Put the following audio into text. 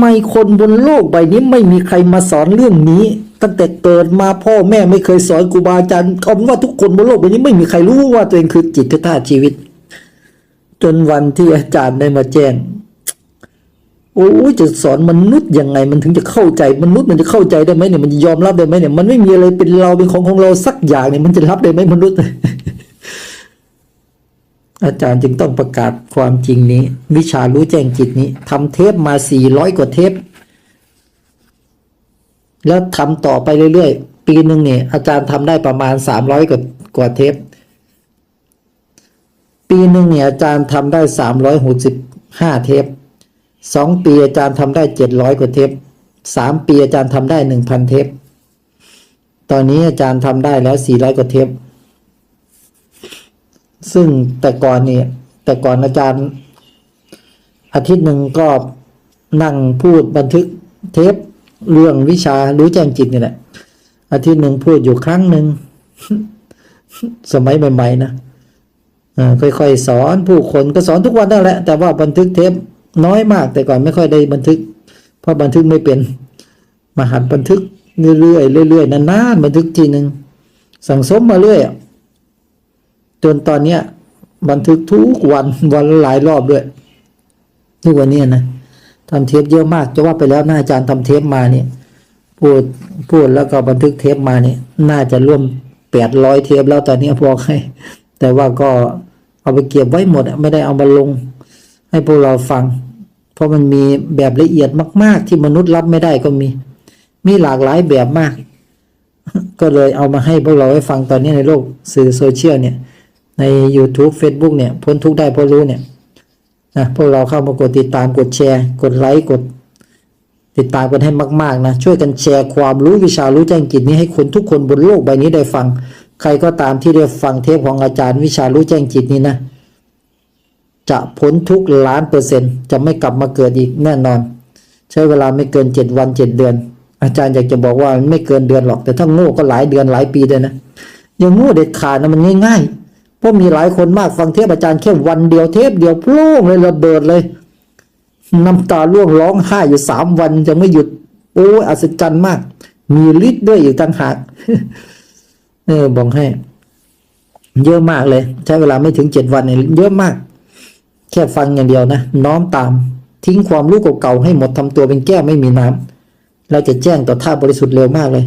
ไมคนบนโลกใบนี้ไม่มีใครมาสอนเรื่องนี้ ตั้งแต่เกิดมาพ่อแม่ไม่เคยสอนครูบาอาจารย์เอาว่าทุกคนบนโลกใบนี้ไม่มีใครรู้ว่าตัวเองคือจิตธาตุชีวิต จนวันที่อาจารย์ได้มาแจ้งโอ้ยจะสอนมนุษย์ยังไงมันถึงจะเข้าใจมนุษย์มันจะเข้าใจได้ไหมเนี่ยมันยอมรับได้ไหมเนี่ยมันไม่มีอะไรเป็นเราเป็นของของเราสักอย่างเนี่ยมันจะรับได้ไหมมนุษย์ อาจารย์จึงต้องประกาศความจริงนี้ วิชารู้แจ้งจิตนี้ทำเทปมาสี่ร้อยกว่าเทป แล้วทำต่อไปเรื่อยๆ ปีหนึ่งเนี่ยอาจารย์ทำได้ประมาณสามร้อยกว่ากว่าเทป ปีหนึ่งเนี่ยอาจารย์ทำได้สามร้อยหกสิบห้าเทปสองปีอาจารย์ทำได้เจ็ดร้อยกว่าเทปสามปีอาจารย์ทำได้หนึ่งพันเทป ตอนนี้อาจารย์ทำได้แล้วสี่ร้อยกว่าเทป ซึ่งแต่ก่อนเนี่ย แต่ก่อนอาจารย์อาทิตย์หนึ่งก็นั่งพูดบันทึกเทปเรื่องวิชารู้แจ้งจิตนี่แหละ อาทิตย์หนึ่งพูดอยู่ครั้งหนึ่งสมัยใหม่ๆนะค่อยๆ สอนผู้คนก็สอนทุกวันนั่นแหละ แต่ว่าบันทึกเทปน้อยมาก แต่ก่อนไม่ค่อยได้บันทึก เพราะบันทึกไม่เป็นมาหัดบันทึกเรื่อยๆเรื่อยๆนานๆบันทึกทีหนึ่งสั่งสมมาเรื่อยอะ จนตอนเนี้ยบันทึกทุกวันวันหลายรอบด้วยทุกวันเนี้ยนะทำเทปเยอะมากจะว่าไปแล้วนะอาจารย์ทำเทปมาเนี่ยพูดพูดแล้วก็บันทึกเทปมาเนี่ยน่าจะร่วมแปดร้อยเทปแล้วตอนเนี้ยพอให้ แต่ว่าก็เอาไปเก็บไว้หมดไม่ได้เอามาลง ให้พวกเราฟัง เพราะมันมีแบบละเอียดมาก ๆ ที่มนุษย์รับไม่ได้ก็มี มีหลากหลายแบบมาก ก็เลยเอามาให้พวกเราให้ฟังตอนนี้ในโลกสื่อโซเชียลเนี่ย ใน YouTube Facebook เนี่ย พ้นทุกได้เพราะรู้เนี่ยนะพวกเราเข้ามากดติดตามกดแชร์ กดไลค์กด ติดตามกันให้มาก ๆ นะ ช่วยกันแชร์ความรู้วิชารู้แจ้งจิตนี้ให้คนทุกคนบนโลกใบนี้ได้ฟัง ใครก็ตามที่ได้ฟังเทปของอาจารย์วิชารู้แจ้งจิตนี้นะ จะพ้นทุกล้านเปอร์เซ็นต์จะไม่กลับมาเกิดอีกแน่นอน ใช้เวลาไม่เกินเจ็ดวันเจ็ดเดือน อาจารย์อยากจะบอกว่ามันไม่เกินเดือนหรอกแต่ถ้าโง่ก็หลายเดือนหลายปีเลยนะอย่างโง่เด็ดขาดนะมันง่ายๆ เพราะมีหลายคนมากฟังเทปอาจารย์แค่วันเดียวเทปเดียวพล่งเลยระเบิดเลย น้ำตาร่วงร้องไห้อยู่สามวันจะไม่หยุดโอ้ยอัศจรรย์มาก มีฤทธิ์ด้วยอีกต่างหากเออบอกให้ เยอะมากเลย ใช้เวลาไม่ถึงเจ็ดวันเนี่ยเยอะมาก แค่ฟังอย่างเดียวนะน้อมตาม ทิ้งความรู้เก่าๆให้หมดทำตัวเป็นแก้วไม่มีน้ำเราจะแจ้งต่อท่าบริสุทธิ์เร็วมากเลย